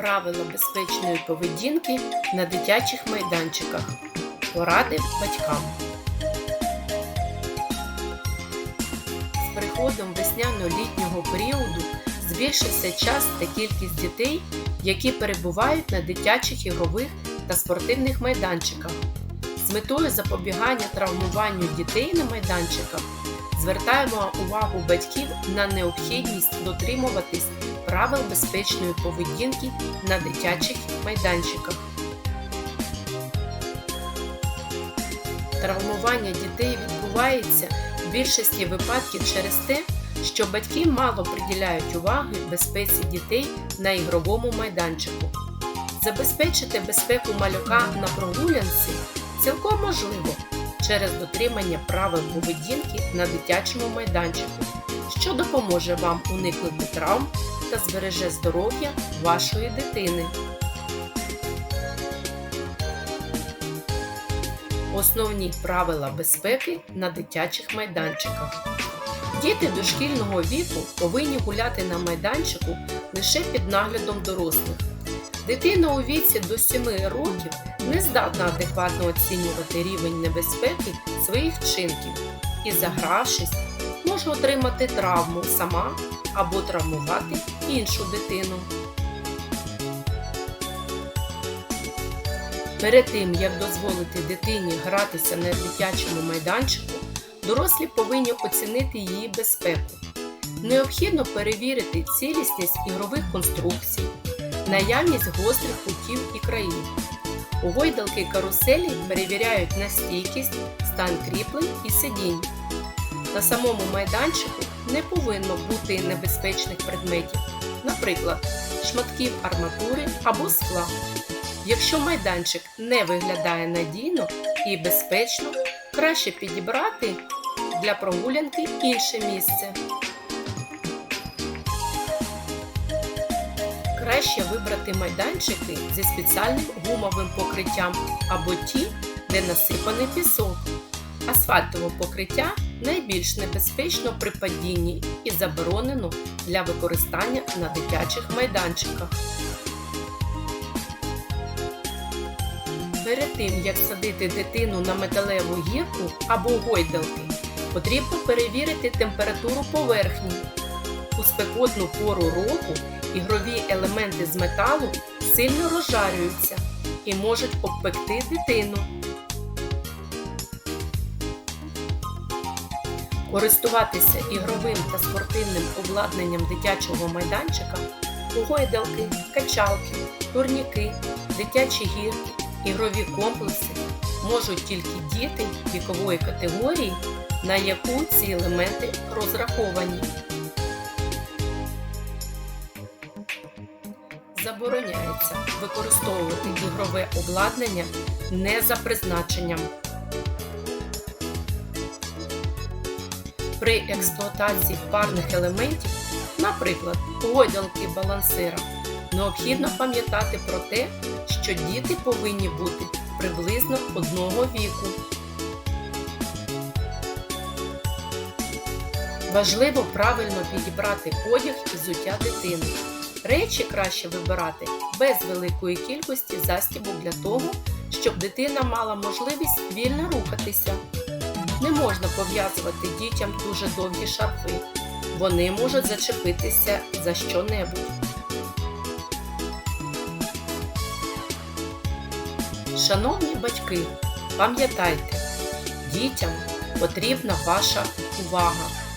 Правила безпечної поведінки на дитячих майданчиках. Поради батькам. З приходом весняно-літнього періоду збільшився час та кількість дітей, які перебувають на дитячих ігрових та спортивних майданчиках. З метою запобігання травмуванню дітей на майданчиках звертаємо увагу батьків на необхідність дотримуватись правил безпечної поведінки на дитячих майданчиках. Травмування дітей відбувається в більшості випадків через те, що батьки мало приділяють уваги безпеці дітей на ігровому майданчику. Забезпечити безпеку малюка на прогулянці цілком можливо через дотримання правил поведінки на дитячому майданчику, що допоможе вам уникнути травм та збереже здоров'я вашої дитини. Основні правила безпеки на дитячих майданчиках. Діти дошкільного віку повинні гуляти на майданчику лише під наглядом дорослих. Дитина у віці до 7 років не здатна адекватно оцінювати рівень небезпеки своїх вчинків і, загравшись, може отримати травму сама або травмувати іншу дитину. Перед тим, як дозволити дитині гратися на дитячому майданчику, дорослі повинні оцінити її безпеку. Необхідно перевірити цілісність ігрових конструкцій, наявність гострих кутів і країв. Гойдалки каруселі перевіряють на стійкість, стан кріплень і сидінь. На самому майданчику не повинно бути небезпечних предметів, наприклад, шматків арматури або скла. Якщо майданчик не виглядає надійно і безпечно, краще підібрати для прогулянки інше місце. Краще вибрати майданчики зі спеціальним гумовим покриттям або ті, де насипаний пісок. Асфальтове покриття найбільш небезпечно при падінні і заборонено для використання на дитячих майданчиках. Перед тим, як садити дитину на металеву гірку або гойдалки, потрібно перевірити температуру поверхні. У спекотну пору року ігрові елементи з металу сильно розжарюються і можуть обпекти дитину. Користуватися ігровим та спортивним обладнанням дитячого майданчика, гойдалки, качалки, турніки, дитячі гірки, ігрові комплекси можуть тільки діти вікової категорії, на яку ці елементи розраховані. Забороняється використовувати ігрове обладнання не за призначенням. При експлуатації парних елементів, наприклад, гойдалки балансира, необхідно пам'ятати про те, що діти повинні бути приблизно одного віку. Важливо правильно підібрати одяг і взуття дитини. Речі краще вибирати без великої кількості застібок для того, щоб дитина мала можливість вільно рухатися. Не можна пов'язувати дітям дуже довгі шарфи. Вони можуть зачепитися за що-небудь. Шановні батьки, пам'ятайте, дітям потрібна ваша увага.